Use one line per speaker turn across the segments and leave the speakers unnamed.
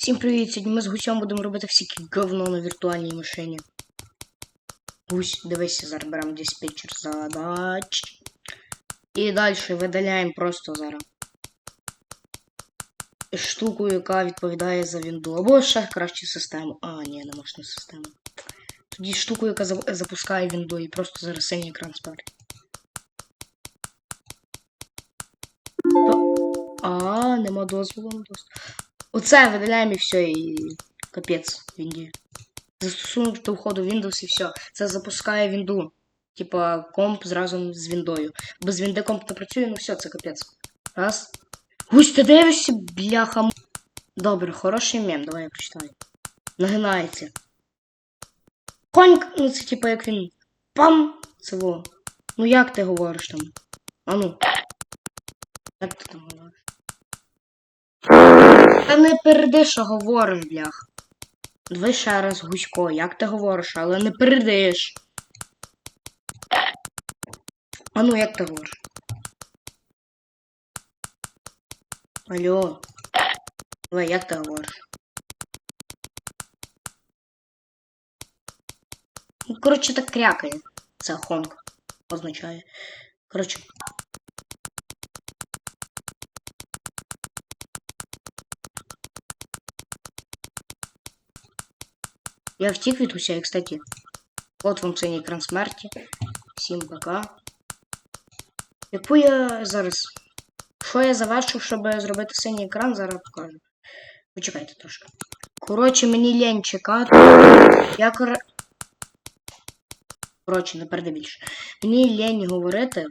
Всім привіт! Сьогодні ми з гусем будемо робити всякі говно на віртуальній машині. Гусь, дивися, зараз беремо диспетчер задач. І далі видаляємо просто зараз. Штуку, яка відповідає за вінду. Або ще краще систему. А, ні, не можна систему. Тоді штуку, яка запускає вінду і просто зараз синій екран спереді. А, нема дозволу. Оце видаляємо і все, і капець Вінді. Застосунок до входу Windows і все. Це запускає вінду. Типа комп зразу з віндою. Без вінди комп не працює, ну все, це капець. Раз. Гусь, ти дивишся, бляха. Добре, хороший мем, давай я прочитаю. Нагинається. Коньк, ну це типа як він. Пам! Це во. Ну як ти говориш там? А ну. Як ти там говориш? Та не переди, що говорим, блях. Давай ще раз, Гусько, як ти говориш, але не передиш. А ну, як ти говориш? Алло. Давай, як ти говориш? Ну, коротше, так крякає. Це хонг означає. Коротше. Я втік від уся, і, кстати. От вам синій екран смерті. Всім пока. Яку я зараз. Що я завершив, щоб зробити синій екран, зараз покажу. Почекайте трошки. Коротше, мені лень чекати. Я кор... Коротше, не переди більше. Мені лень говорити.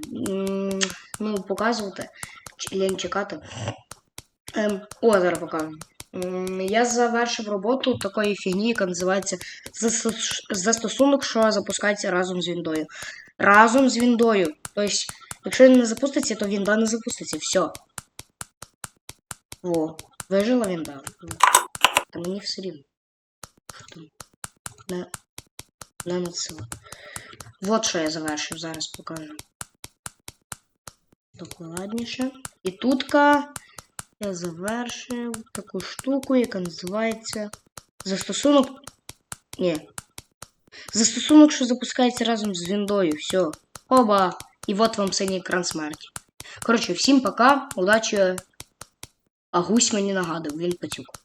Ну, показувати. Лень чекати. Ем, о, зараз покажу. Я завершив роботу такої фігні, яка називається застосунок, що запускається разом з віндою. Разом з віндою. Тобто, якщо він не запуститься, то вінда не запуститься. Все. Во. Вижила вінда. Та мені все рівно. Не, не на це. Вот що я завершив, зараз покажу. Докладніше. І тутка я завершив таку штуку, яка називається застосунок. Ні. Застосунок, що запускається разом з віндою. Все. Оба. І от вам синій екран смерті. Коротше, всім пока, удачі. А гусь мені нагадав, він пацюк.